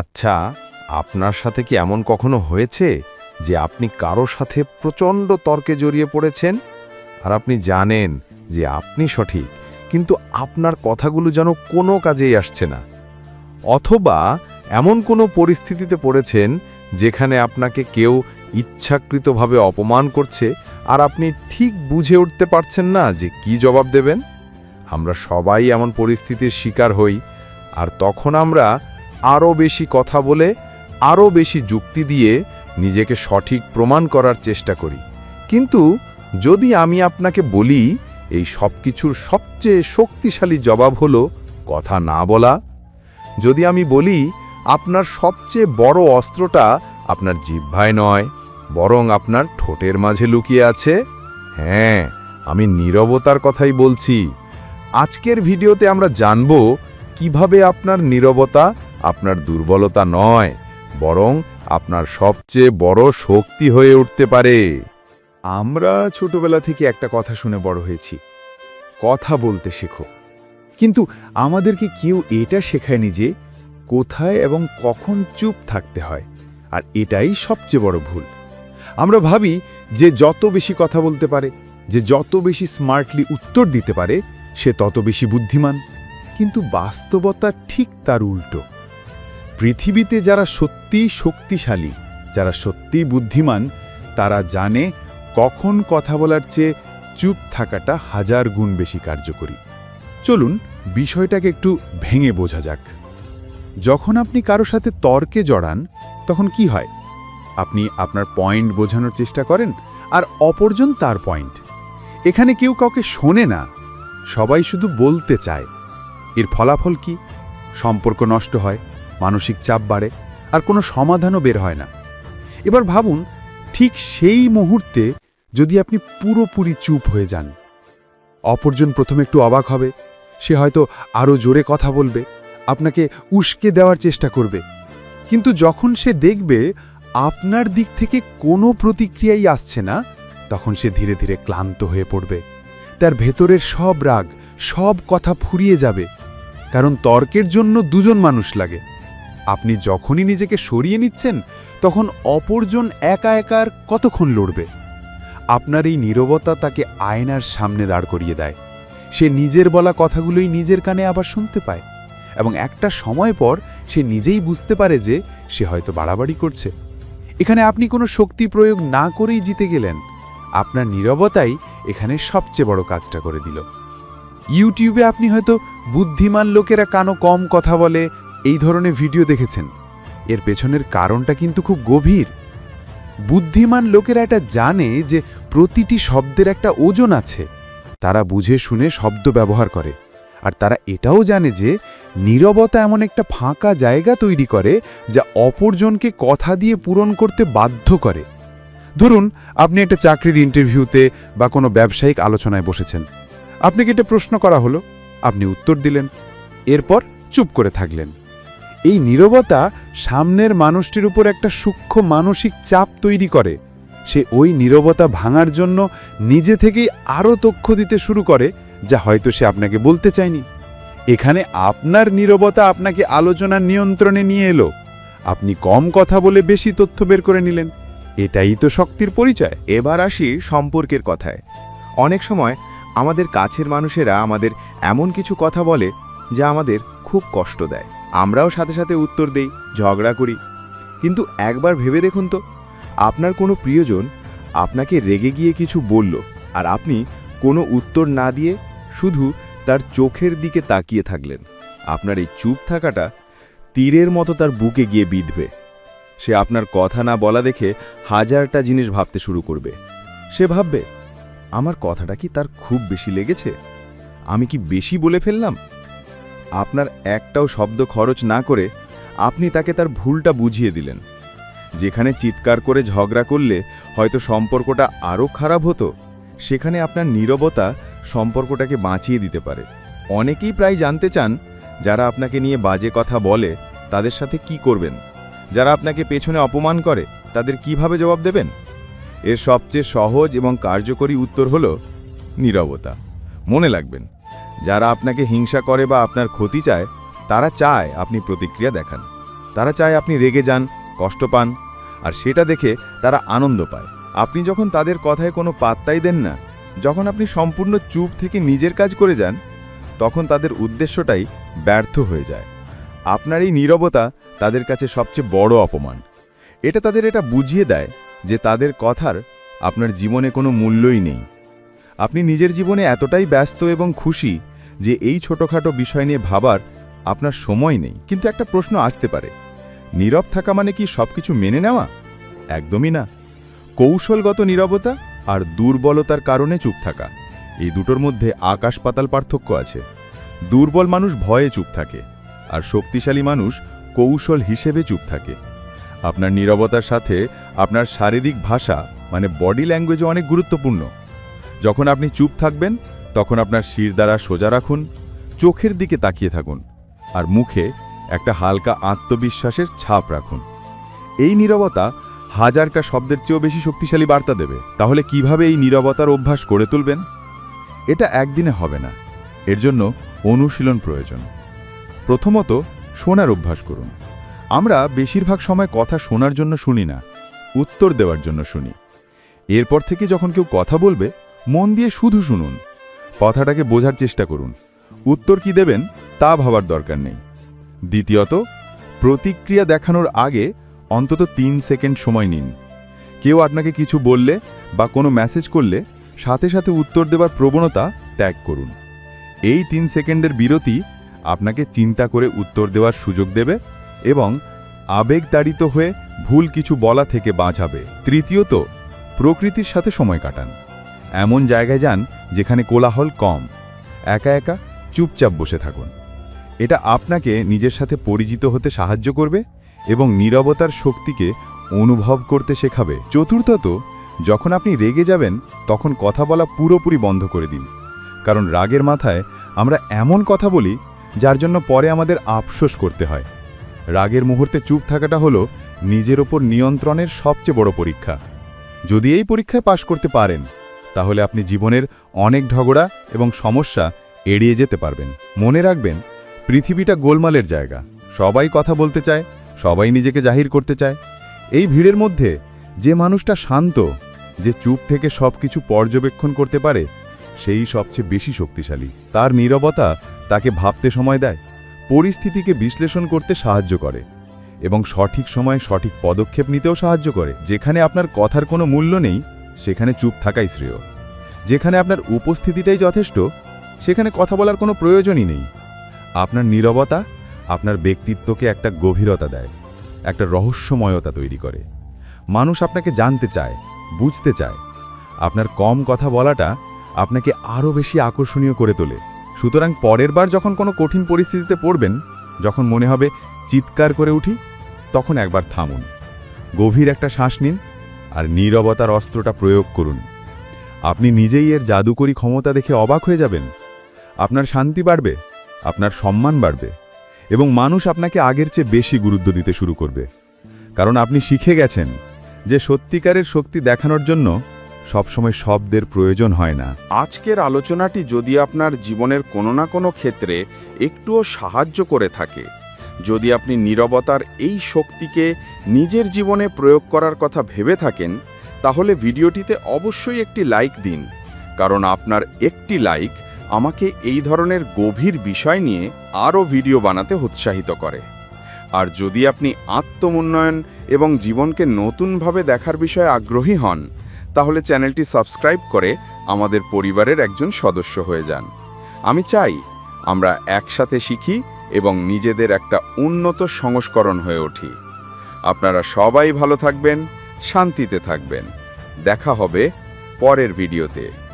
আচ্ছা আপনার সাথে কি এমন কখনো হয়েছে যে আপনি কারও সাথে প্রচণ্ড তর্কে জড়িয়ে পড়েছেন? আর আপনি জানেন যে আপনি সঠিক, কিন্তু আপনার কথাগুলো যেন কোনো কাজেই আসছে না। অথবা এমন কোনো পরিস্থিতিতে পড়েছেন যেখানে আপনাকে কেউ ইচ্ছাকৃতভাবে অপমান করছে আর আপনি ঠিক বুঝে উঠতে পারছেন না যে কি জবাব দেবেন? আমরা সবাই এমন পরিস্থিতির শিকার হই, আর তখন আমরা আরও বেশি কথা বলে, আরও বেশি যুক্তি দিয়ে নিজেকে সঠিক প্রমাণ করার চেষ্টা করি। কিন্তু যদি আমি আপনাকে বলি, এই সব কিছুর সবচেয়ে শক্তিশালী জবাব হলো কথা না বলা। যদি আমি বলি, আপনার সবচেয়ে বড় অস্ত্রটা আপনার জিহ্বায় নয়, বরং আপনার ঠোঁটের মাঝে লুকিয়ে আছে। হ্যাঁ আমি নীরবতার কথাই বলছি। আজকের ভিডিওতে আমরা জানব কীভাবে আপনার নীরবতা আপনার দুর্বলতা নয়, বরং আপনার সবচেয়ে বড় শক্তি হয়ে উঠতে পারে। আমরা ছোটবেলা থেকে একটা কথা শুনে বড় হয়েছি। কথা বলতে শেখো। কিন্তু আমাদেরকে কেউ এটা শেখায়নি যে কোথায় এবং কখন চুপ থাকতে হয়, আর এটাই সবচেয়ে বড় ভুল। আমরা ভাবি যে যত বেশি কথা বলতে পারে, যে যত বেশি স্মার্টলি উত্তর দিতে পারে, সে তত বেশি বুদ্ধিমান। কিন্তু বাস্তবতা ঠিক তার উল্টো। পৃথিবীতে যারা সত্যিই শক্তিশালী, যারা সত্যিই বুদ্ধিমান, তারা জানে কখন কথা বলার চেয়ে চুপ থাকাটা হাজার গুণ বেশি কার্যকরী। চলুন বিষয়টাকে একটু ভেঙে বোঝা যাক। যখন আপনি কারও সাথে তর্কে জড়ান, তখন কি হয়? আপনি আপনার পয়েন্ট বোঝানোর চেষ্টা করেন, আর অপরজন তার পয়েন্ট। এখানে কেউ কাউকে শোনে না, সবাই শুধু বলতে চায়। এর ফলাফল কি? সম্পর্ক নষ্ট হয় মানসিক চাপ বাড়ে আর কোনো সমাধানও বের হয় না। এবার ভাবুন, ঠিক সেই মুহূর্তে যদি আপনি পুরোপুরি চুপ হয়ে যান। অপরজন প্রথমে একটু অবাক হবে, সে হয়তো আরও জোরে কথা বলবে, আপনাকে উস্কে দেওয়ার চেষ্টা করবে। কিন্তু যখন সে দেখবে আপনার দিক থেকে কোনো প্রতিক্রিয়াই আসছে না, তখন সে ধীরে ধীরে ক্লান্ত হয়ে পড়বে। তার ভেতরের সব রাগ, সব কথা ফুরিয়ে যাবে। কারণ তর্কের জন্য দুজন মানুষ লাগে। আপনি যখনই নিজেকে সরিয়ে নিচ্ছেন, তখন অপরজন একা একার কতক্ষণ লড়বে? আপনার এই নীরবতা তাকে আয়নার সামনে দাঁড় করিয়ে দেয়। সে নিজের বলা কথাগুলোই নিজের কানে আবার শুনতে পায় এবং একটা সময় পর সে নিজেই বুঝতে পারে যে সে হয়তো বাড়াবাড়ি করছে। এখানে আপনি কোনো শক্তি প্রয়োগ না করেই জিতে গেলেন। আপনার নীরবতাই এখানে সবচেয়ে বড় কাজটা করে দিল। ইউটিউবে আপনি হয়তো বুদ্ধিমান লোকেরা কানো কম কথা বলে এই ধরনের ভিডিও দেখেছেন। এর পেছনের কারণটা কিন্তু খুব গভীর। বুদ্ধিমান লোকেরা এটা জানে যে প্রতিটি শব্দের একটা ওজন আছে। তারা বুঝে শুনে শব্দ ব্যবহার করে। আর তারা এটাও জানে যে নীরবতা এমন একটা ফাঁকা জায়গা তৈরি করে যা অপরজনকে কথা দিয়ে পূরণ করতে বাধ্য করে। ধরুন, আপনি একটা চাকরির ইন্টারভিউতে বা কোনো ব্যবসায়িক আলোচনায় বসেছেন। আপনাকে এটা প্রশ্ন করা হলো। আপনি উত্তর দিলেন। এরপর চুপ করে থাকলেন। এই নীরবতা সামনের মানুষটির উপর একটা সূক্ষ্ম মানসিক চাপ তৈরি করে। সে ওই নীরবতা ভাঙার জন্য নিজে থেকেই আরও তথ্য দিতে শুরু করে, যা হয়তো সে আপনাকে বলতে চায়নি। এখানে আপনার নীরবতা আপনাকে আলোচনার নিয়ন্ত্রণে নিয়ে এলো। আপনি কম কথা বলে বেশি তথ্য বের করে নিলেন। এটাই তো শক্তির পরিচয়। এবার আসি সম্পর্কের কথায়। অনেক সময় আমাদের কাছের মানুষেরা আমাদের এমন কিছু কথা বলে, যা আমাদের খুব কষ্ট দেয়। আমরাও সাথে সাথে উত্তর দেই, ঝগড়া করি। কিন্তু একবার ভেবে দেখুন তো, আপনার কোনো প্রিয়জন আপনাকে রেগে গিয়ে কিছু বলল আর আপনি কোনো উত্তর না দিয়ে শুধু তার চোখের দিকে তাকিয়ে থাকলেন। আপনার এই চুপ থাকাটা তীরের মতো তার বুকে গিয়ে বিঁধবে। সে আপনার কথা না বলা দেখে হাজারটা জিনিস ভাবতে শুরু করবে। সে ভাববে, আমার কথাটা কি তার খুব বেশি লেগেছে? আমি কি বেশি বলে ফেললাম? আপনার একটাও শব্দ খরচ না করে আপনি তাকে তার ভুলটা বুঝিয়ে দিলেন। যেখানে চিৎকার করে ঝগড়া করলে হয়তো সম্পর্কটা আরও খারাপ হতো, সেখানে আপনার নীরবতা সম্পর্কটাকে বাঁচিয়ে দিতে পারে। অনেকেই প্রায় জানতে চান, যারা আপনাকে নিয়ে বাজে কথা বলে, তাদের সাথে কি করবেন? যারা আপনাকে পেছনে অপমান করে, তাদের কীভাবে জবাব দেবেন? এর সবচেয়ে সহজ এবং কার্যকরী উত্তর হল নীরবতা। মনে রাখবেন যারা আপনাকে হিংসা করে বা আপনার ক্ষতি চায়, তারা চায় আপনি প্রতিক্রিয়া দেখান। তারা চায় আপনি রেগে যান, কষ্ট পান, আর সেটা দেখে তারা আনন্দ পায়। আপনি যখন তাদের কথায় কোনো পাত্তাই দেন না, যখন আপনি সম্পূর্ণ চুপ থেকে নিজের কাজ করে যান, তখন তাদের উদ্দেশ্যটাই ব্যর্থ হয়ে যায়। আপনার এই নীরবতা তাদের কাছে সবচেয়ে বড় অপমান। এটা তাদের এটা বুঝিয়ে দেয় যে তাদের কথার আপনার জীবনে কোনো মূল্যই নেই। আপনি নিজের জীবনে এতটাই ব্যস্ত এবং খুশি যে এই ছোটোখাটো বিষয় নিয়ে ভাবার আপনার সময় নেই। কিন্তু একটা প্রশ্ন আসতে পারে। নীরব থাকা মানে কি সবকিছু মেনে নেওয়া? একদমই না। কৌশলগত নীরবতা আর দুর্বলতার কারণে চুপ থাকা, এই দুটোর মধ্যে আকাশ পাতাল পার্থক্য আছে। দুর্বল মানুষ ভয়ে চুপ থাকে, আর শক্তিশালী মানুষ কৌশল হিসেবে চুপ থাকে। আপনার নীরবতার সাথে আপনার শারীরিক ভাষা মানে বডি ল্যাঙ্গুয়েজও অনেক গুরুত্বপূর্ণ। যখন আপনি চুপ থাকবেন, তখন আপনার শির দ্বারা সোজা রাখুন, চোখের দিকে তাকিয়ে থাকুন, আর মুখে একটা হালকা আত্মবিশ্বাসের ছাপ রাখুন। এই নীরবতা হাজারকা শব্দের চেয়েও বেশি শক্তিশালী বার্তা দেবে। তাহলে কীভাবে এই নীরবতার অভ্যাস করে তুলবেন? এটা একদিনে হবে না। এর জন্য অনুশীলন প্রয়োজন। প্রথমত, শোনার অভ্যাস করুন। আমরা বেশিরভাগ সময় কথা শোনার জন্য শুনি না, উত্তর দেওয়ার জন্য শুনি। এরপর থেকে যখন কেউ কথা বলবে মন দিয়ে শুধু শুনুন। কথাটাকে বোঝার চেষ্টা করুন। উত্তর কি দেবেন, তা ভাবার দরকার নেই। দ্বিতীয়ত, প্রতিক্রিয়া দেখানোর আগে অন্তত তিন সেকেন্ড সময় নিন। কেউ আপনাকে কিছু বললে বা কোনো মেসেজ করলে সাথে সাথে উত্তর দেবার প্রবণতা ত্যাগ করুন। এই তিন সেকেন্ডের বিরতি আপনাকে চিন্তা করে উত্তর দেওয়ার সুযোগ দেবে এবং আবেগতাড়িত হয়ে ভুল কিছু বলা থেকে বাঁচাবে। তৃতীয়ত, প্রকৃতির সাথে সময় কাটান। এমন জায়গায় যান যেখানে কোলাহল কম। একা একা চুপচাপ বসে থাকুন। এটা আপনাকে নিজের সাথে পরিচিত হতে সাহায্য করবে এবং নীরবতার শক্তিকে অনুভব করতে শেখাবে। চতুর্থত, যখন আপনি রেগে যাবেন, তখন কথা বলা পুরোপুরি বন্ধ করে দিন। কারণ রাগের মাথায় আমরা এমন কথা বলি যার জন্য পরে আমাদের আফসোস করতে হয়। রাগের মুহূর্তে চুপ থাকাটা হলো নিজের ওপর নিয়ন্ত্রণের সবচেয়ে বড় পরীক্ষা। যদি এই পরীক্ষায় পাশ করতে পারেন তাহলে আপনি জীবনের অনেক ঝগড়া এবং সমস্যা এড়িয়ে যেতে পারবেন। মনে রাখবেন, পৃথিবীটা গোলমালের জায়গা। সবাই কথা বলতে চায়, সবাই নিজেকে জাহির করতে চায়। এই ভিড়ের মধ্যে যে মানুষটা শান্ত, যে চুপ থেকে সব কিছু পর্যবেক্ষণ করতে পারে, সেই সবচেয়ে বেশি শক্তিশালী। তার নীরবতা তাকে ভাবতে সময় দেয়, পরিস্থিতিকে বিশ্লেষণ করতে সাহায্য করে এবং সঠিক সময়ে সঠিক পদক্ষেপ নিতেও সাহায্য করে, যেখানে আপনার কথার কোনো মূল্য নেই। সেখানে চুপ থাকাই শ্রেয়। যেখানে আপনার উপস্থিতিটাই যথেষ্ট, সেখানে কথা বলার কোনো প্রয়োজনই নেই। আপনার নীরবতা আপনার ব্যক্তিত্বকে একটা গভীরতা দেয়, একটা রহস্যময়তা তৈরি করে। মানুষ আপনাকে জানতে চায়, বুঝতে চায়। আপনার কম কথা বলাটা আপনাকে আরও বেশি আকর্ষণীয় করে তোলে। সুতরাং পরের বার যখন কোনো কঠিন পরিস্থিতিতে পড়বেন, যখন মনে হবে, চিৎকার করে উঠি, তখন একবার থামুন। গভীর একটা শ্বাস নিন আর নীরবতার অস্ত্রটা প্রয়োগ করুন। আপনি নিজেই এর জাদুকরী ক্ষমতা দেখে অবাক হয়ে যাবেন। আপনার শান্তি বাড়বে, আপনার সম্মান বাড়বে এবং মানুষ আপনাকে আগের চেয়ে বেশি গুরুত্ব দিতে শুরু করবে। কারণ আপনি শিখে গেছেন যে সত্যিকারের শক্তি দেখানোর জন্য সবসময় শব্দের প্রয়োজন হয় না। আজকের আলোচনাটি যদি আপনার জীবনের কোনো না কোনো ক্ষেত্রে একটুও সাহায্য করে থাকে যদি আপনি নীরবতার এই শক্তিকে নিজের জীবনে প্রয়োগ করার কথা ভেবে থাকেন, তাহলে ভিডিওটিতে অবশ্যই একটি লাইক দিন। কারণ আপনার একটি লাইক আমাকে এই ধরনের গভীর বিষয় নিয়ে আরও ভিডিও বানাতে উৎসাহিত করে। আর যদি আপনি আত্মোন্নয়ন এবং জীবনকে নতুনভাবে দেখার বিষয়ে আগ্রহী হন, তাহলে চ্যানেলটি সাবস্ক্রাইব করে আমাদের পরিবারের একজন সদস্য হয়ে যান। আমি চাই আমরা একসাথে শিখি এবং নিজেদের একটা উন্নত সংস্করণ হয়ে উঠি আপনারা সবাই ভালো থাকবেন, শান্তিতে থাকবেন। দেখা হবে পরের ভিডিওতে।